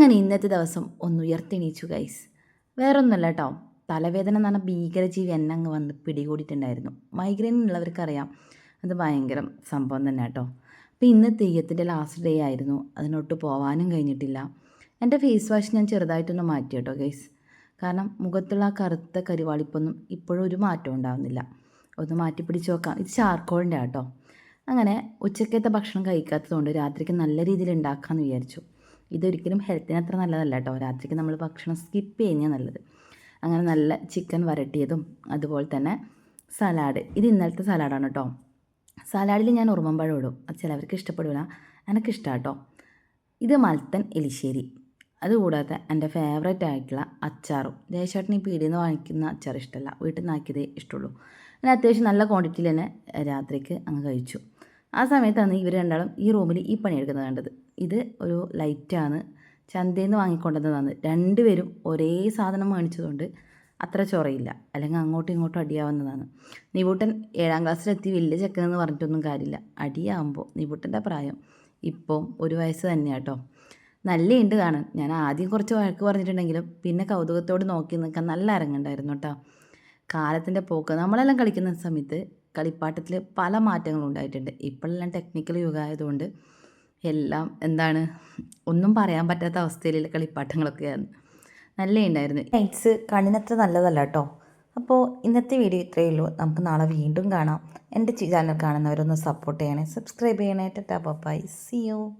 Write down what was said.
അങ്ങനെ ഇന്നത്തെ ദിവസം ഒന്ന് ഉയർത്തെണീച്ചു ഗൈസ് വേറൊന്നുമല്ല കേട്ടോ തലവേദന എന്ന് പറഞ്ഞാൽ ഭീകരജീവി എന്നെ അങ്ങ് വന്ന് പിടികൂടിയിട്ടുണ്ടായിരുന്നു. മൈഗ്രെയിൻ ഉള്ളവർക്കറിയാം. അത് ഭയങ്കര സംഭവം തന്നെ കേട്ടോ അപ്പോൾ ഇന്ന് തെയ്യത്തിന്റെ ലാസ്റ്റ് ഡേ ആയിരുന്നു. അതിനൊട്ട് പോകാനും കഴിഞ്ഞിട്ടില്ല. എന്റെ ഫേസ് വാഷ് ഞാൻ ചെറുതായിട്ടൊന്ന് മാറ്റി കേട്ടോ ഗൈസ് കാരണം മുഖത്തുള്ള ആ കറുത്ത കരിവാളിപ്പൊന്നും ഇപ്പോഴും ഒരു മാറ്റം ഉണ്ടാവുന്നില്ല. ഒന്ന് മാറ്റി പിടിച്ച് നോക്കാം. ഇത് ചാർക്കോളിന്റെ കേട്ടോ അങ്ങനെ ഉച്ചക്കത്തെ ഭക്ഷണം കഴിക്കാത്തതുകൊണ്ട് രാത്രിക്ക് നല്ല രീതിയിൽ ഉണ്ടാക്കാമെന്ന് വിചാരിച്ചു. ഇതൊരിക്കലും ഹെൽത്തിന് അത്ര നല്ലതല്ല കേട്ടോ. രാത്രിക്ക് നമ്മൾ ഭക്ഷണം സ്കിപ്പ് ചെയ്യുന്നതാണ് നല്ലത്. അങ്ങനെ നല്ല ചിക്കൻ വരട്ടിയതും അതുപോലെ തന്നെ സലാഡ് ഇത് ഇന്നലത്തെ സലാഡാണ് കേട്ടോ. സലാഡിൽ ഞാൻ ഉറുമ്പഴം ഇടും. അത് ചിലവർക്ക് ഇഷ്ടപ്പെടില്ല എനിക്കിഷ്ടമാണ് കേട്ടോ. ഇത് മൽത്തൻ എലിശ്ശേരി. അതുകൂടാതെ എന്റെ ഫേവറേറ്റ് ആയിട്ടുള്ള അച്ചാറും. ദേശാട്ടിന് ഈ പീടിയിൽ നിന്ന് വാങ്ങിക്കുന്ന അച്ചാർ ഇഷ്ടമല്ല വീട്ടിൽ നിന്ന് ആക്കിയതേ ഇഷ്ടമുള്ളൂ. ഞാൻ അത്യാവശ്യം നല്ല ക്വാണ്ടിറ്റിയിൽ തന്നെ രാത്രിക്ക് അങ്ങ് കഴിച്ചു. ആ സമയത്താണ് ഇവർ രണ്ടാളും ഈ റൂമിൽ ഈ പണിയെടുക്കുന്നത് കണ്ടത്. ഇത് ഒരു ലൈറ്റാണ്. ചന്തയിൽ നിന്ന് വാങ്ങിക്കൊണ്ടുവന്നതാണ്. രണ്ടുപേരും ഒരേ സാധനം മേടിച്ചതുകൊണ്ട് അത്ര ചൊറയില്ല. അല്ലെങ്കിൽ അങ്ങോട്ടും ഇങ്ങോട്ടും അടിയാവുന്നതാണ്. നിവൂട്ടൻ ഏഴാം ക്ലാസ്സിലെത്തി വലിയ ചെക്കനെന്ന് പറഞ്ഞിട്ടൊന്നും കാര്യമില്ല. അടിയാകുമ്പോൾ നിവൂട്ടന്റെ പ്രായം ഇപ്പം ഒരു വയസ്സ് തന്നെയാണ് കേട്ടോ. നല്ലയുണ്ട് കാണാൻ. ഞാൻ ആദ്യം കുറച്ച് വഴക്ക് പറഞ്ഞിട്ടുണ്ടെങ്കിലും പിന്നെ കൗതുകത്തോട് നോക്കി നിൽക്കാൻ നല്ല അരങ്ങുണ്ടായിരുന്നു കേട്ടോ. കാലത്തിന്റെ പോക്ക്. നമ്മളെല്ലാം കളിക്കുന്ന സമയത്ത് കളിപ്പാട്ടത്തിൽ പല മാറ്റങ്ങളും ഉണ്ടായിട്ടുണ്ട്. ഇപ്പോഴെല്ലാം ടെക്നിക്കൽ യുഗമായതുകൊണ്ട് എല്ലാം എന്താണ് ഒന്നും പറയാൻ പറ്റാത്ത അവസ്ഥയിലുള്ള കളിപ്പാട്ടങ്ങളൊക്കെയാണ് നല്ല ഉണ്ടായിരുന്നു ലൈറ്റ്സ് കണ്ണിനത്ര നല്ലതല്ല കേട്ടോ അപ്പോൾ ഇന്നത്തെ വീഡിയോ ഇത്രയേ ഉള്ളൂ. നമുക്ക് നാളെ വീണ്ടും കാണാം. എന്റെ ചാനൽ കാണുന്നവരൊന്ന് സപ്പോർട്ട് ചെയ്യണേ. സബ്സ്ക്രൈബ് ചെയ്യണേ. ടാ ബൈ സി യു